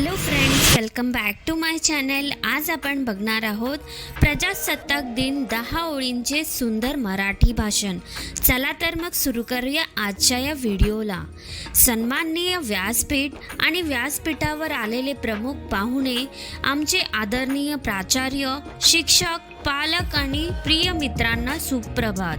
Hello friends welcome back to my channel आज आपण बघणार आहोत प्रजासत्ताक दिन दहा ओळींचे सुंदर मराठी भाषण. चला तर मग सुरू करूया आजच्या या व्हिडिओला. सन्माननीय व्यासपीठ आणि व्यासपीठावर आलेले प्रमुख पाहुणे आमचे आदरणीय प्राचार्य शिक्षक पालक आणि प्रिय मित्रांना सुप्रभात.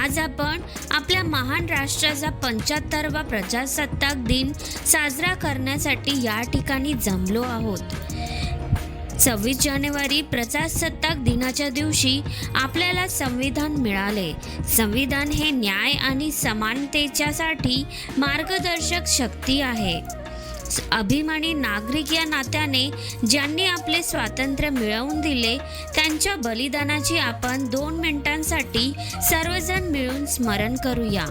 आज आपण आपल्या महान राष्ट्राचा पंच्याहत्तरवा प्रजासत्ताक दिन साजरा करण्यासाठी या ठिकाणी जमलो आहोत. सव्वीस जानेवारी प्रजासत्ताक दिनाच्या दिवशी आपल्याला संविधान मिळाले. संविधान हे न्याय आणि समानतेच्यासाठी मार्गदर्शक शक्ती आहे. अभिमानी नागरिक या नात्याने ज्यांनी आपले स्वातंत्र्य मिळवून दिले त्यांच्या बलिदानाची आपण दोन मिनिटांसाठी सर्वजण मिळून स्मरण करूया.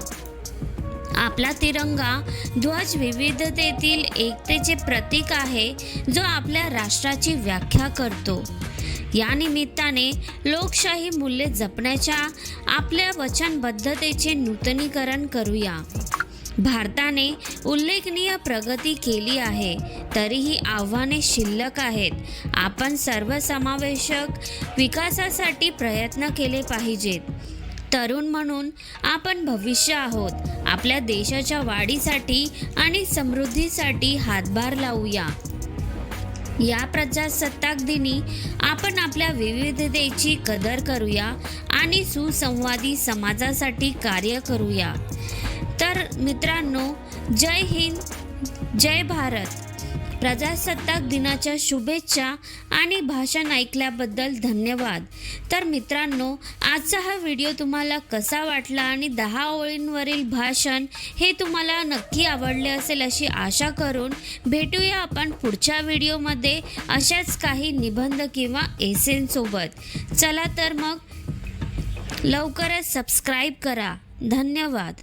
आपला तिरंगा ध्वज विविधतेतील एकतेचे प्रतीक आहे जो आपल्या राष्ट्राची व्याख्या करतो. या निमित्ताने लोकशाही मूल्ये जपण्याच्या आपल्या वचनबद्धतेचे नूतनीकरण करूया. भारताने उल्लेखनीय प्रगती केली आहे. तरीही आव्हाने शिल्लक आहेत. आपण सर्वसमावेशक विकासासाठी प्रयत्न केले पाहिजेत. तरुण म्हणून आपण भविष्य आहोत. आपल्या देशाच्या वाढीसाठी आणि समृद्धीसाठी हातभार लावूया. या प्रजासत्ताक दिनी आपण आपल्या विविधतेची कदर करूया आणि सुसंवादी समाजासाठी कार्य करूया. तर मित्रांनो जय हिंद जय भारत. प्रजासत्ताक दिनाच्या शुभेच्छा आणि भाषण ऐकल्याबद्दल धन्यवाद. तर मित्रांनो आजचा हा व्हिडिओ तुम्हाला कसा वाटला आणि दहा ओळींवरील भाषण हे तुम्हाला नक्की आवडले असेल अशी आशा करून भेटूया आपण पुढच्या व्हिडिओमध्ये अशाच काही निबंध किंवा एसेनसोबत चला तर मग लवकरच सबस्क्राईब करा. धन्यवाद.